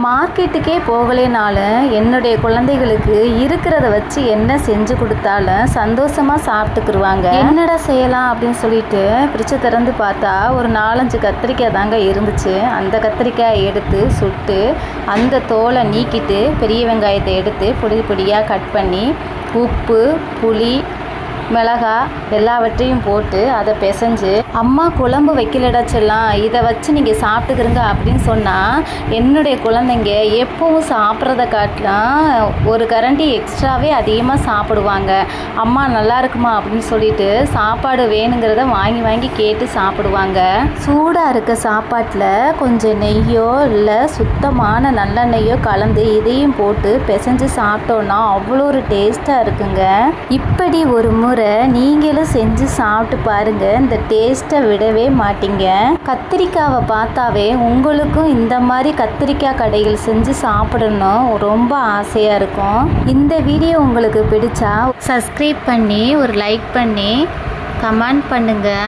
மார்க்கெட்டுக்கே போகலைனாலும் என்னுடைய குழந்தைகளுக்கு இருக்கிறத வச்சு என்ன செஞ்சு கொடுத்தாலும் சந்தோஷமா சாப்பிட்டுக்குருவாங்க. என்னடா செய்யலாம் அப்படின்னு சொல்லிட்டு பிரிச்சு திறந்து பார்த்தா ஒரு நாலஞ்சு கத்திரிக்காய் தாங்க இருந்துச்சு. அந்த கத்திரிக்காய் எடுத்து சுட்டு அந்த தோலை நீக்கிட்டு பெரிய வெங்காயத்தை எடுத்து பொடி பொடியாக கட் பண்ணி உப்பு புளி மிளகா எல்லாவற்றையும் போட்டு அதை பிசைஞ்சு அம்மா குழம்பு வைக்கலடா செல்லாம் இதை வச்சு நீங்கள் சாப்பிட்டுக்கிறங்க அப்படின்னு சொன்னால் என்னுடைய குழந்தைங்க எப்பவும் சாப்பிட்றத காட்டிலும் ஒரு கரண்டி எக்ஸ்ட்ராவே அதிகமாக சாப்பிடுவாங்க. அம்மா நல்லா இருக்குமா? அப்படின்னு சொல்லிட்டு சாப்பாடு வேணுங்கிறத வாங்கி வாங்கி கேட்டு சாப்பிடுவாங்க. சூடாக இருக்க சாப்பாட்டில் கொஞ்சம் நெய்யோ இல்லை சுத்தமான நல்லெண்ணெய்யோ கலந்து இதையும் போட்டு பிசைஞ்சு சாப்பிட்டோன்னா அவ்வளோ ஒரு டேஸ்ட்டாக இருக்குங்க. இப்படி ஒரு முறை நீங்களும் செஞ்சு சாப்பிட்டு பாருங்க. இந்த டேஸ்ட்டை விடவே மாட்டீங்க. கத்திரிக்காவை பார்த்தாவே உங்களுக்கும் இந்த மாதிரி கத்திரிக்காய் கடைகள் செஞ்சு சாப்பிடணும். ரொம்ப ஆசையாக இருக்கும். இந்த வீடியோ உங்களுக்கு பிடிச்சா சப்ஸ்கிரைப் பண்ணி ஒரு லைக் பண்ணி கமெண்ட் பண்ணுங்கள்